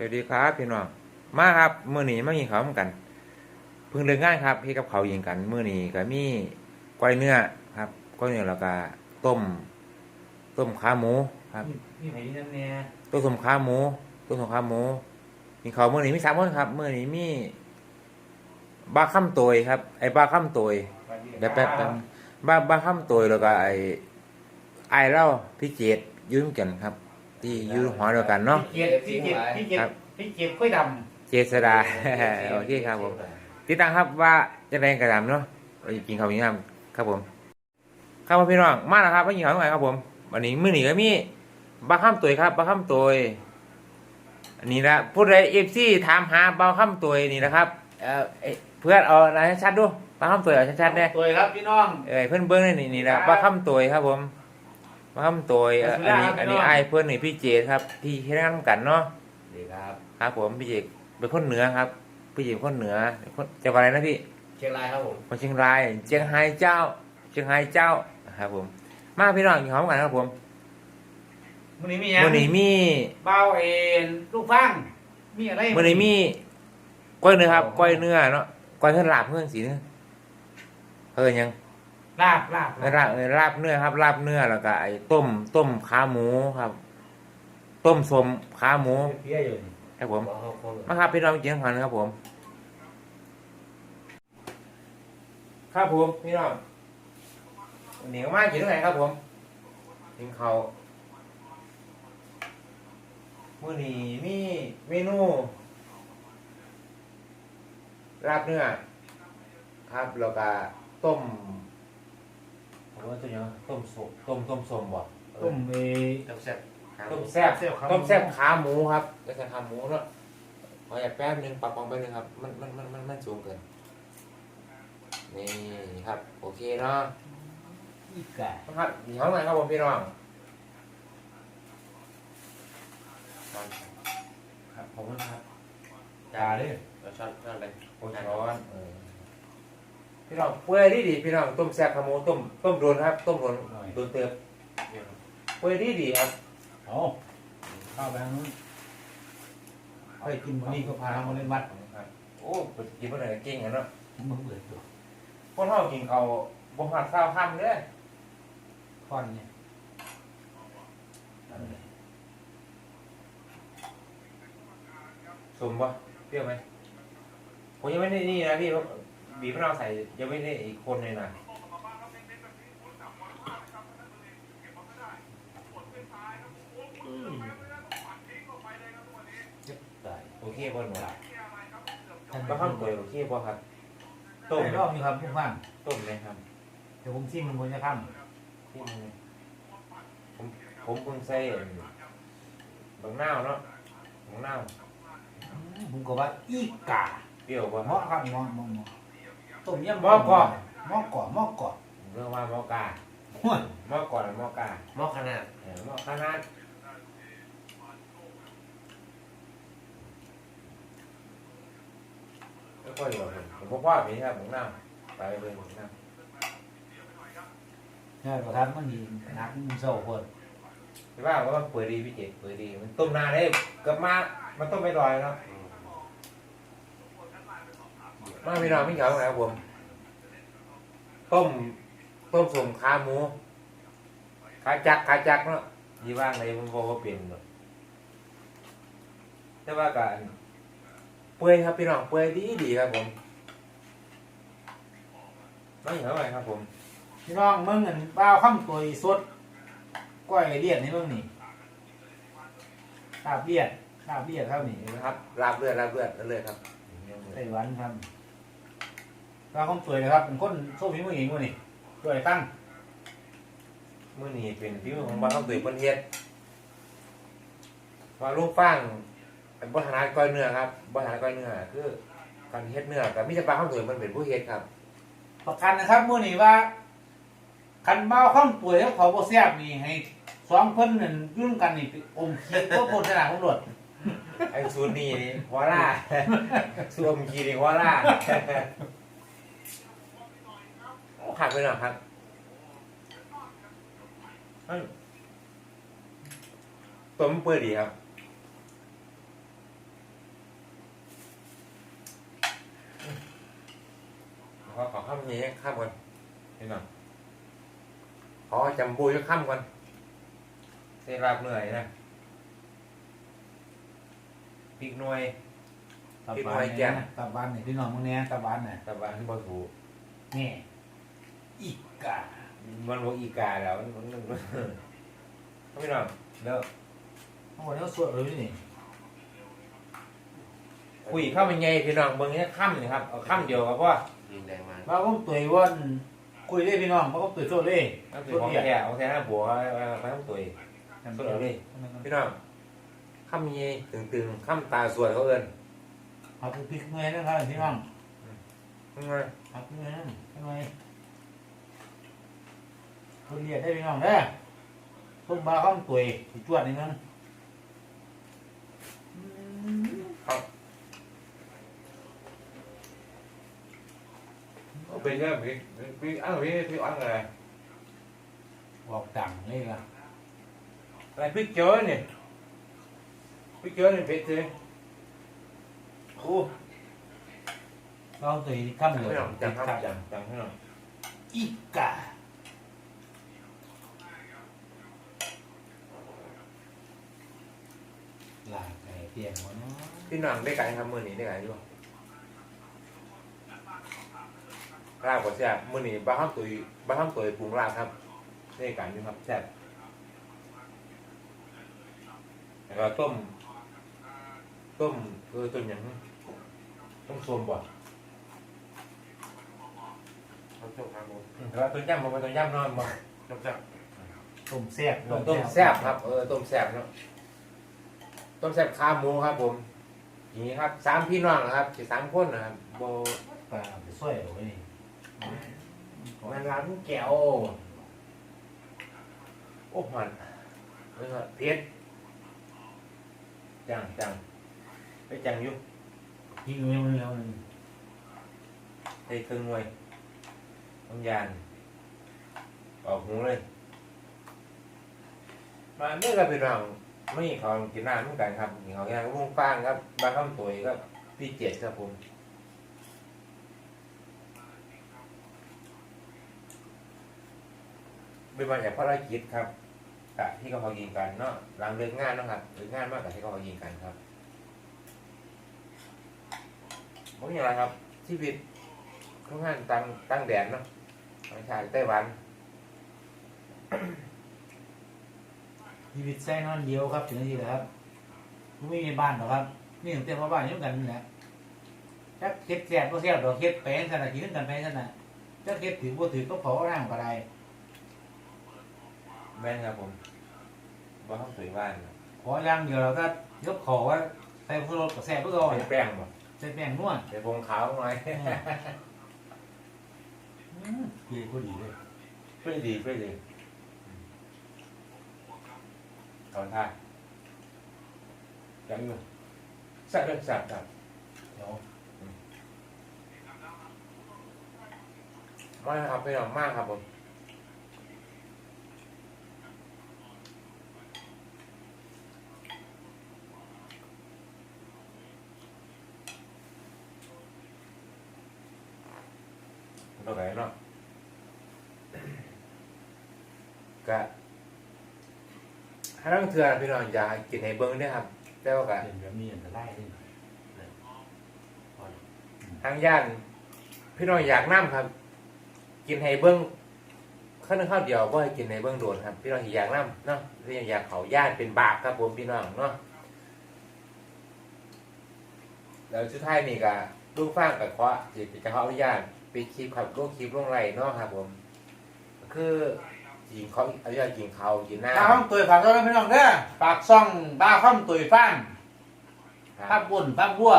สวัสดีครับพี่น้องมาครับมื้อนี้มากินข้าวเหมือนกันเพิ่งเลิกงานครับพี่กับเขาวยิงกันมื้อนี้ก็มีก้อยเนื้อครับก้อยเนื้อแล้วก็ต้ม ต้มขาหมูครับมีไผนี่นั่นแน่ต้มสมขาหมูต้มสมขาหมูกินข้าวมื้อนี้มีสามคนครับมื้อนี้มีบาค่ำตวยครับ ไอ้บาค่ำตวยเดี๋ยวแป๊บแป๊บบ้าบาค่ำตวยแล้วก็ไอ้ไอ้เล่าพี่เจดอยืมกันครับ ที่อยืมหอเดียวกันเนาะ พี่เกียรติพี่เกียรติพี่เกียรครัติบพี่เกียรติกล้วยดเจษดา โอเคครับผม ติดตามครับว่าจะแรงกระดำเนาะเราจะกินข้าวยังไงครับผม ครับผมพี่น้อง มาแล้วครับมากินข้าวยังไงครับผม วันนี้มื้อนี้ก็มีบาข้ามตัวยครับบาข้ามตัวยอันนี้ละผู้ใดเอฟซีถามหาบาข้ามตัวยนี่นะครับ เอ่อเอ้ยเพื่อนเอาอะไรชัดๆดูบาข้ามตัวยเอาชัดๆเนี่ยำตัวครับพี่น้อง เอ้ยเพื่อนเบิ้งนี่นี่แหละบาข้ามตัวยครับผม บาข้ามตัวยเอ่ออันนี้อันนี้ไอ้ายเพื่อนนี่พี่เจดครับ ที่ที่นั่งกันเนาะดีครับครับผมพี่เจดเป็นคนเหนือครับ พี่เจดเป็นคนเหนือคนจังหวัดอะไรนะพี่ เชียงรายครับผม คนเชียงรายเชียงไฮ้เจ้า เชียงไฮ้เจ้าครับผม มาพี่น้องกินข้าวกันครับผมมื้อนี้มีหยังวันนี้มีเบาเอ็นลูกฟัง มีอะไรวันนี้มีกล้อยเนื้อครับกล้อยเนื้อเนาะกล้อยเนื้อลาบเพื่อนสีเนื้อเฮ้ยยัง ลาบลาบลาบเออลาบเนื้อครับลาบเนื้อแล้วก็ไอ้ต้มต้มขาหมูครับ ต้มสมขาหมูเพี้ยอยู่นี่ครับผมบอกเขาคนมาครับพี่น้องกินข้าวกันครับผม ครับผมพี่น้องวันนี้ก็มากินที่ไหนครับผมกินข้าวมื้อนี้มีเมนูลาบเนื้อครับแล้วก็ต้ม ผมว่าตัวเนี้ยต้มสมต้มต้มสมบ่ต้มเอต้มแซ่บต้มแซ่บแซ่บขาหมูต้มแซ่บขาหมูครับก็จะขาหมูเนาะขออย่าแป๊บนึงปรับปองไปนึงครับ มันมันมันมันมันสูงเกินนี่ครับ โอเคเนาะอีกาครับมีห้องไหนครับผมพี่น้องครับผมครับจาเลยเราช้อนช้อนเลยโอ้ช้อนเออ พี่น้องเปื่อยดีดีพี่น้องต้มแซ่บขาหมูต้มต้มโดนครับ ต้มโดนโดนเติบเปื่อยดีดีครับโอ้เข้าไปทางนู้นเอาไปกินวันนี้ก็พามาเล่นวัดครับโอ้เปิดกินเมื่อไหร่เก่งกันเนาะมึงเบื่อตัวพวกเรากินเขาบ่หัดข้าวค่ำเด้อท่อนเนี่ยสมปะเปรี้ยวไหมผมยังไม่ได้นี่นะพี่ บีบมะนาวใส่ยังไม่ได้อีกคนเลยนะโอเคบอลหมดละก็ข้าวตัวโอเคบอครับต้ต้มมรอบนี้ครับทุกท่านต้มเลยครับเดี๋ยวผมซิมมันบนจะข้ามที่มันผมผมเพิ่งใส่บางนาวเนาะบางนาวผมก็ว่าอีกาเปรี้ยวปะเหมาะครับเหมาะเหมาะเหมาะ ต้มยำเหมาะก่อนเหมาะก่อนเหมาะก่อนเรื่องว่าหมอกาห้วยหมอก่อนหมอกาหม้อขนาดเออหมอขนาดไม่ค่อยอยู่ครับผมผมพ่อพี่ครับผมน้ำไปเลยผมน้เนี่ยประทัดมันดีนักมันเศร้าคนำที่ว่าว่ามันเปิดดีพี่เจเปิดดีมันต้มนานเลยเกือบมามันต้มไม่ลอยเนาะ มาพี่น้องพี่เขาไหนครับผมต้มต้มสมขาหมูขาจักขาจักเนาะยี่ว่างเลยมันบอกว่าเปลี่ยนเนาะแต่ว่าการเปื่อยครับพี่น้องเปื่อยดีดีครับผมไม่เท่าไหร่ครับผมพี่น้องมึงเงินเปล่าข้ามตัวอีสดก้อยเลียดนี่มึงนี่ลาบเลียดลาบเลียดเท่านี้นี่นะครับลาบเลือดลาบเลือดเลยครับไต้หวันครับ ปลาข้ามตัวนะครับเป็นคนโซ่ฝีมือเองวะนี่ตัวไอ้ตั้งมื่อนี้เป็นพี่มือของบ้านข้าวตุ๋ยเพิ่นเฮ็ดว่าลูกฟังเป็นบริหารก้อยเนื้อครับบริหารก้อยเนื้อคือการเฮ็ดเนื้อกับมิจฉาปลาข้าวตุ๋ยมันเป็นผู้เฮ็ดครับ ประกันนะครับมื่อนี้ว่าคันเมาข้ามตัวแล้วเขาบ่แซ่บนี่ให้สองคนนั่นยุ่งกันนี่อมขี้ก็โคตรขนาดตำรวจไอ้ซูนี่นี่วอล่าซูอมกีนี่วอล่า ผักไปหน่อยครับตัวมันเปื่อยดีครับขอขอข้ามนี้ข้ามก่อนนี่หน่อยขอจำบุยข้ามก่อนเซราบเหนื่อยนะปีกน่วยตับหวานก่ตับหานเนี่ยพี่น้องมึงเนี่ยตับหานเนี่ยตับหานที่บ่ถูกนี่ อีกา มันบอกอีกาแล้วมันมันมันพี่น้องแล้วทั้งหมดนี้ก็สวยเลยนี่คุยเข้าเป็นไงพี่น้องเบิ่งนี้ค่ำนี่ครับเอาค่ำเดียวครับว่ายิงแรงมาบ้าก็ตุยวันคุยได้พี่น้องบ้าก็ตุยโซเล่นั่นคือของแท้ของแท้หน้าบัวไปทั้งตัวสุดเอาเลยพี่น้องค่ำยังตึงๆค่ำตาสวยเขาเอินเอาไปพริกเงยนะครับพี่น้องนี่ไงเอาพริกเงยนั่นทำไม คนเรียดได้พี่น้องเด้อต้มบ้าข้ามตุยสิจวดนี่นั่นอืมเอาเป็นแค่พี่พี่อ้าวพี่พี่อ้างอะไรบอกจังเลยล่ะอะไรพี่เจอเนี่ยพี่เจอเนี่ยเผ็ดเลยโอ้เราตุยข้ามเหลืพี่อน้องจังครับจังจังพี่น้องอีกาลาไก่เตียงวะเนาะพี่น้องได้ไก่ทำมือนี้ได้ไก่ด้วยลาบก็แซ่บมือนี้บ้าห้ามตุยบ้าห้ามตุยปรุงลาบครับได้ไก่ด้วยครับแซ่บแล้วก็ต้ม ต้มคือต้มหยังต้มส้มบ่ต้มส้มครับผมแล้วต้มยำมันเป็นต้มยำเนอนบ่ต้มแซ่บต้มแซ่บต้มแซ่บครับเออต้มแซ่บเนาะ ต้มแซ่บขาหมูครับ ผม อย่างนี้ครับสามพี่น้องนะครับสิสามคนนะครับโบปลาไปช่วยเอาไว้นี่มันร้านแก้วโอ้หันไม่หันเผ็ดจังจังไปจังอยู่ยิงเงี้ยมันแล้วนึงใส่เครื่องหน่วยน้ำยานออกหูเลย มาเมื่อกับพี่น้อง ไม่ขอกินน้ำเหมือนกันครับของยางก็มุ่งฟางครับบางคำตัวก็พี่เจ็ดครับผมเป็นมาจากภารกิจครับกะที่เขาพอกินกันเนาะหลังเลิกงานนะครับเลิกงานมากกับที่เขาพอกินกันครับไม่มีอะไรครับชีวิตทำงานตั้งตั้งแดนเนาะทางชาติไต้หวัน ชีวิตแซ่นอนเดียวครับถึงที่แล้วครับไม่มีบ้านหรอกครับนี่ถึงเต็มว่าบ้านอยุ่งกันนี่แหละจักเฮ็ดแซ่บก็แซ่บดอกเฮ็ดแปลงขนาดกินกันไปขนาดจักเฮ็ดถือบ่ถือก็เผาร่างก็ได้แม่นครับผมบ้านสวยบ้านครับขออย่างเดียวเราก็ยกขอว่าใส่พวกรถก็แซ่บเพื่อก่อนใส่แป้งบ่ใส่แป้งนวดใส่ผงขาวหน่อยอืมดีก็ดีเลยเพื่อดีเพื่อดีต อนท่ายังอยู่สับเรื่องสับครับเดี๋ยวมากครับพี่น้องมากครับผมตัวไหนเนาะกะ ให้ต้องเถื่อนพี่น้องอย่ากินให้เบิ้งเด้วยครับแต่ว่าก็กะเป็นแบบนี้อันตรายเลยทางย่าน พี่น้องอยากน้ำครับ กินให้เบิ้งข้าวนึงข้าวเดียวก็ให้กินในเบิ้งโดนครับ พี่น้องอยากน้ำเนาะพี่น้องอยากเขาย่านเป็นบาปครับผมพี่น้องเนาะแล้วสุดท้ายนี่ก็ลูกฟ้างกับเคาะจิตจะเขาอนุญาตไปดคลิปครับลูกคลิปลงไรเนาะครับผม คือ กินเขาอนุญาตกินเขากินหน้าบ้าข้ามตุยฝากด้วยพี่น้องเด้อฝากซ่องบ้าข้ามตุยฟังครัภาบพบุญภาพบัว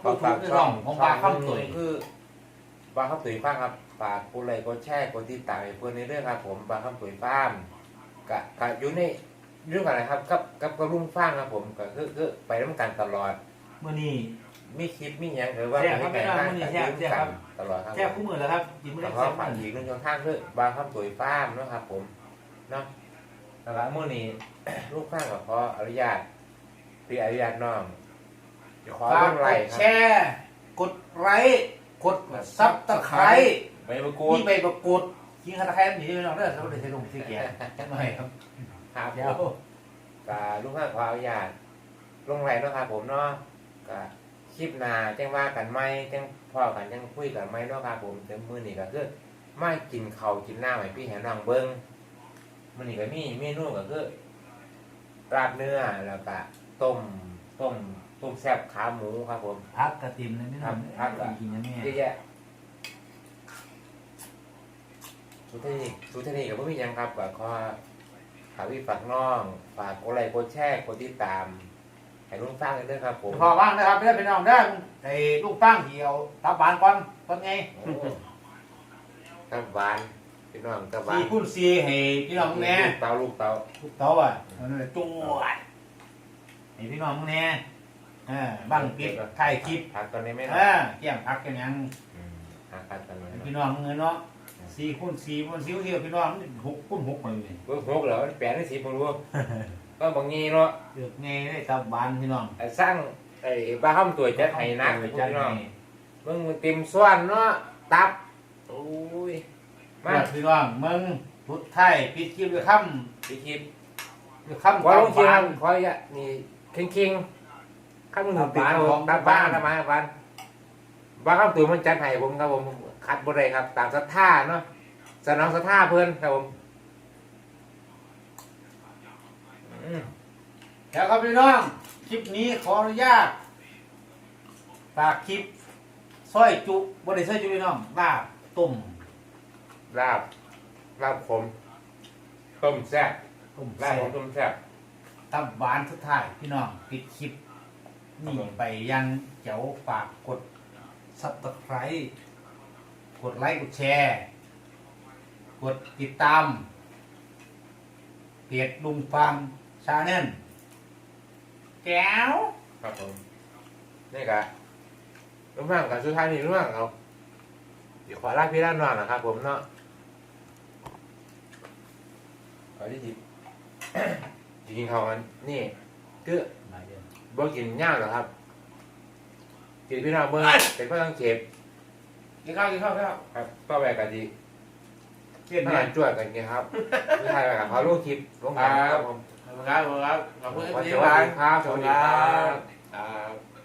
ผู้ถูกที่ร่องของบ้าข้ามตุยคือบาข้ามตุ๋ยฟ้าร์มครับฝากกดไลค์กดแชร์กดติดตามให้เพื่อนในเรื่องครับ ผมบาข้ามตุ๋ยฟ้าร์มกะกะอยู่ในเรื่องอะไรครับกับกับกับลุงฟ้างครับผมก็คือคือไปน้ำกันตลอดเมื่อนี้ มีคลิปมีหยังหรือว่าแซ่บครับมีการไม่ได้มื้อนี้แซ่บแซ่บครับ ตลอดครับแค่คู่มือแล้วครับกินไม่แล้ได้วก็แซ่บฝามากกอีกหนึ่งช่องทางคือบาข้ามตุ๋ยฟ้าร์มเนาะครับ ผมเนาะแล้วหลังมื่อนี้ ลูกฟ้างกับขออนุญาตพี่อนุญาตน้องจะขอฝากเรื่องกไรดคแชรับ ร์ กดไลค์กดซับตะไคร้ใบมะกรูดนี่ใบประกรูดกินตะไคร้หนีไปน้องเด้อเราได้ใช้ลงที่แก่หน่อยครับครับเดี๋ยวกะลูกค้าขออนุญาตลงไรเนาะครับผมเนาะกะคลิปหน้าแจ้งว่ากันไหมแจ้ง พ่อกันแจ้งคุยกันไหมเนาะครับผมแต่มื้อนี้ก็คือมากินข้าวกินน้ำให้พี่ให้น้องเบิ่งมื้อนี้ก็มีเมนูก็คือราบเนื้อแล้วก็ต้มต้มต้มแซ่บขาหมูครับผม พักกระติมเลยไม่ครัต้บองพักอะกินนะแม่เยอะแยะสุดท้ายนี่สุดท้ายนี่ก็บ่มีหยังครับก็ขอฝากพี่ฝากน้อง ฝากกดไลค์กดแชร์กดติดตาม ให้ลุงสร้างกันด้วยครับผมพอว่างนะครับไม่ได้เป็นน้องเด้อไอ้ลูกตั้งเหี่ยวตับบานก่อนก่อนไงโอ้ตับหวานพี่น้องตับหวาสี่นคูณสี่ให้พี่น้องมึงแน่ ลูกเตาลูกเตาลูกเต๋าอะนั่นแหละจวดให้พี่น้องมึงแน่เอ่าบ้างปิดถ่ายคลิปพักตอนนี้ไหมเออเกี่ยงพักกันยังอืมพักกันตอนนี้ให้พี่น้องมึงเนาะสี่คูณสี่คูณสี่เที่ยวพี่น้องหกคูณหกไปเลยเบิ่งหกเหรอแปดหรือสิบผมรู้ ก็บางงี้เนาะเลือกไงได้ตับบานพี่น้องไอ้สร้างไอ้บ้าห้ามตัวจัดให้นักไปพี่จัดน้องให้เบิ่งมันเต็มส่วนเนาะตับโอ้ยมามาพี่น้องมึงพุทธไทยปิดคลิปด้วยค่พี่คลิปำด้วยค่ำขอลงทีบานะนขออย่านี่เคิงๆข้ามมือหนึ่งติดตาครับบ้านผมตาของบ้านบ้านตาบ้านบ้านบ้านข้ามตัวมันจัดให้ผมครับผมคัดบ่ได้ครับ ตามศรัทธาเนาะสนองศรัทธาเพิ่นครับผม อืมแล้วครับพี่น้อง คลิปนี้ขออนุญาตฝากคลิปซอยจุบริษัทจุพี่น้องลาบต้มลาบลาบขมต้มแซ่บต้มลาบแซ่ขมบต้มแซ่บ ตับหวานสุดท้ายพี่น้องปิดคลิปครับนี่ผม ไปยังเจ้าฝากกดซับสไครต์กดไลค์กดแชร์ กดติดตามเพจลุงฟาร์ม ชาแนลแก้วครับผมนี่กะรุ่งร่างกับสุดท้ายนี่รุ่งร่างเอาเดี๋ยวขอลาพี่ด้านนอนนะครับผมเนาะขอที่จิจริงๆเขามันนี่คือบ่กินย่างหรอกครับกินพี่น้องเบิ่งเป็นพ่อต้องเจ็บกินข้าวกินข้าวกินข้าวครับก็แบบกันดีเพื่อนถ้าเนี่หายนจวดกันไงครับไม่ใช่แบบเขาลูกคลิปลงมาครับผมขอบ คุณครับขอบคุณครับขอบคุณขอที่สมาวัสดีครับสวัสดีครับครับ